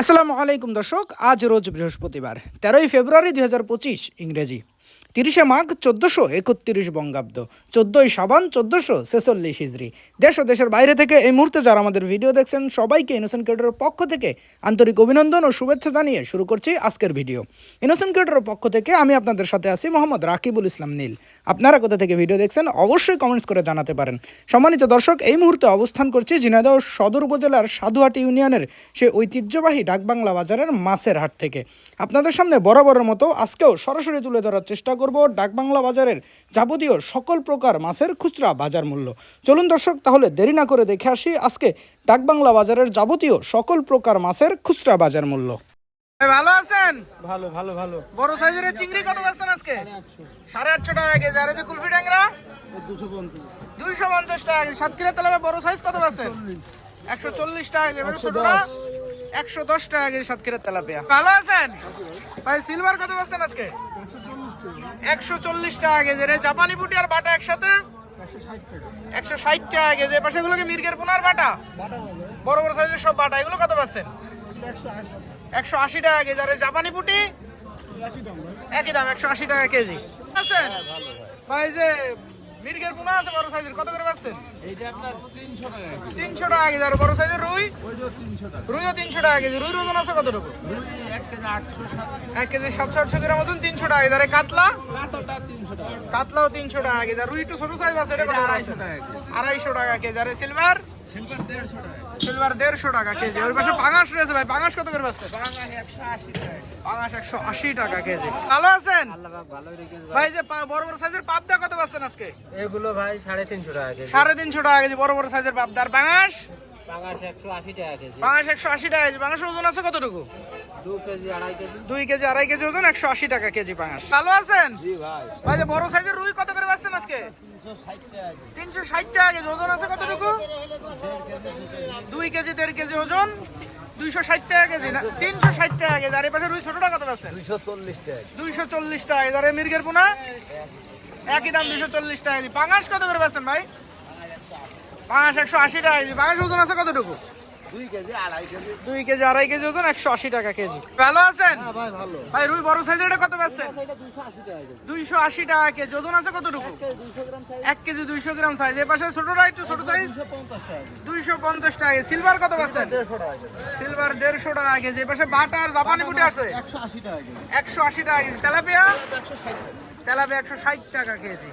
আসসালামু আলাইকুম দর্শক আজ রোজ বৃহস্পতিবার তেরোই ফেব্রুয়ারি দুই হাজার পঁচিশ ইংরেজি। তিরিশে মাঘ, চোদ্দোশো একত্রিশ বঙ্গাব্দ, চোদ্দোই সাবান, চোদ্দোশো ছেচল্লিশ হিজড়ি। দেশ ও দেশের বাইরে থেকে এই মুহূর্তে যারা আমাদের ভিডিও দেখছেন, সবাইকে ইনোসেন্ট ক্রিয়েটরের পক্ষ থেকে আন্তরিক অভিনন্দন ও শুভেচ্ছা জানিয়ে শুরু করছি আজকের ভিডিও। ইনোসেন্ট ক্রিয়েটরের পক্ষ থেকে আমি আপনাদের সাথে আছি মোহাম্মদ রাকিবুল ইসলাম নীল। আপনারা কোথা থেকে ভিডিও দেখছেন, অবশ্যই কমেন্টস করে জানাতে পারেন। সম্মানিত দর্শক, এই মুহূর্তে অবস্থান করছি ঝিনাইদহ সদর উপজেলার সাধুহাটি ইউনিয়নের সে ঐতিহ্যবাহী ডাকবাংলা বাজারের মাছের হাট থেকে। আপনাদের সামনে বরাবরের মতো আজকেও সরাসরি তুলে ধরার চেষ্টা করব ডাকবাংলা বাজারের যাবতীয় সকল প্রকার মাছের খুচরা বাজার মূল্য। চলুন দর্শক তাহলে দেরি না করে দেখে আসি আজকে ডাকবাংলা বাজারের যাবতীয় সকল প্রকার মাছের খুচরা বাজার মূল্য। ভালো আছেন? ভালো ভালো ভালো। বড় সাইজের চিংড়ি কত পাচ্ছেন আজকে? সাড়ে আটশো। টাকা কেজি। আর এই যে কুলফি ট্যাংরা? দুশো পঞ্চাশ। দুইশো পঞ্চাশ টাকা কেজি। সাতক্ষীরা তেলাবে বড় সাইজ কত পাচ্ছেন একশো চল্লিশ টাকা কেজি। ছোটটা? একশো দশ টাকা কেজি সাতক্ষীরা তেলাপিয়া। ভালো আছেন? ভাই। সিলভার কত পাচ্ছেন আজকে? একশো চল্লিশ টাকা কেজি রে। জাপানি বুটি আর বাটা একসাথে? একশো ষাট টাকা কেজি। পাশে গুলোকে মির্গের পোনার বাটা? বড় বড় সাইজের সব বাটা। এগুলো কত পাচ্ছেন? একশো আশি টাকা কেজি। আর জাপানি বুটি একই দাম একশো আশি টাকা কেজি। আছেন ভাই। যে মির্গের পোনা আছে বড় সাইজের। কত করে পাচ্ছেন এইটা আপনার তিনশো টাকা তিনশো টাকা কেজি। আর বড় সাইজের রুই? ওইটাও তিনশো টাকা। রুইও তিনশো টাকা কেজি। রুই ওজন আছে কতটুকু? এক কেজি আটশো সাতশো। এক কেজি 700 800 গ্রাম ওজন তিনশো টাকা কেজি। আর কাতলা? কাতলাটা 300 টাকা। কাতলাও তিনশো টাকা কেজি। রুই একটু ছোট সাইজ আছে এটা কত করে আড়াইশো আছে? টাকা কেজি। আড়াইশো টাকা কেজি। আর সিলভার সিলভার দেড়শো টাকা। সিলভার দেড়শো টাকা কেজি। ওর পাশে পাঙাশ রয়েছে ভাই। পাঙাশ কত করে পাচ্ছে? একশো আশি টাকা। পাঙাশ একশো আশি টাকা কেজি। ভালো আছেন? আল্লাহ ভালো রেখেছে ভাই যে বড় বড় সাইজের পাবদা কত পাচ্ছেন আজকে? এগুলো ভাই সাড়ে তিনশো টাকা সাড়ে তিনশো টাকা কেজি বড় বড় সাইজের পাবদা। আর বাঙাশ পাঙাশ একশো আশি টাকা কেজি। বাঙাশ একশো আশি টাকা কেজি। বাঙাশ ওজন আছে কতটুকু? দু কেজি আড়াই কেজি। দুই কেজি আড়াই কেজি ওজন একশো আশি টাকা কেজি পাঙাশ ভালো আছেন? জি ভাই। ভাই যে বড় সাইজের রুই কত করে পাচ্ছেন আজকে? তিনশো ষাট টাকা তিনশো ষাট টাকা কেজি। ওজন আছে কতটুকু? দুই কেজি দেড় কেজি ওজন দুইশো ষাট টাকা কেজি না তিনশো ষাট টাকা কেজি। আর এই পাশে রুই ছোটটা কত পাচ্ছেন দুইশো চল্লিশ টাকা দুইশো চল্লিশ টাকা কেজি। আর মির্গের পোনা? একই দাম দুইশো চল্লিশ টাকা কেজি। পাঙাশ কত করে পাচ্ছেন ভাই? পাঙাশ একশো আশি টাকা কেজি পাঙাশ ওজন আছে কতটুকু দুই কেজি আড়াই কেজি দুই কেজি আড়াই কেজি ওজন একশো আশি টাকা কেজি ভালো আছেন হ্যাঁ ভাই ভালো ভাই রুই বড় সাইজের এটা কত কেজি দুইশো আশি টাকা কেজি ওজন আছে কতটুকু এক কেজি দুইশো গ্রাম সাইজ এ পাশে ছোটটা একটু ছোট সাইজ দুইশো পঞ্চাশ টাকা সিলভার কত পাচ্ছেন দেড়শো টাকা কেজি সিলভার দেড়শো টাকা কেজি এ পাশে বাটা আর জাপানি বুটি আছে একশো আশি টাকা একশো আশি টাকা কেজি তেলাপিয়া তেলাপিয়া একশো ষাট টাকা কেজি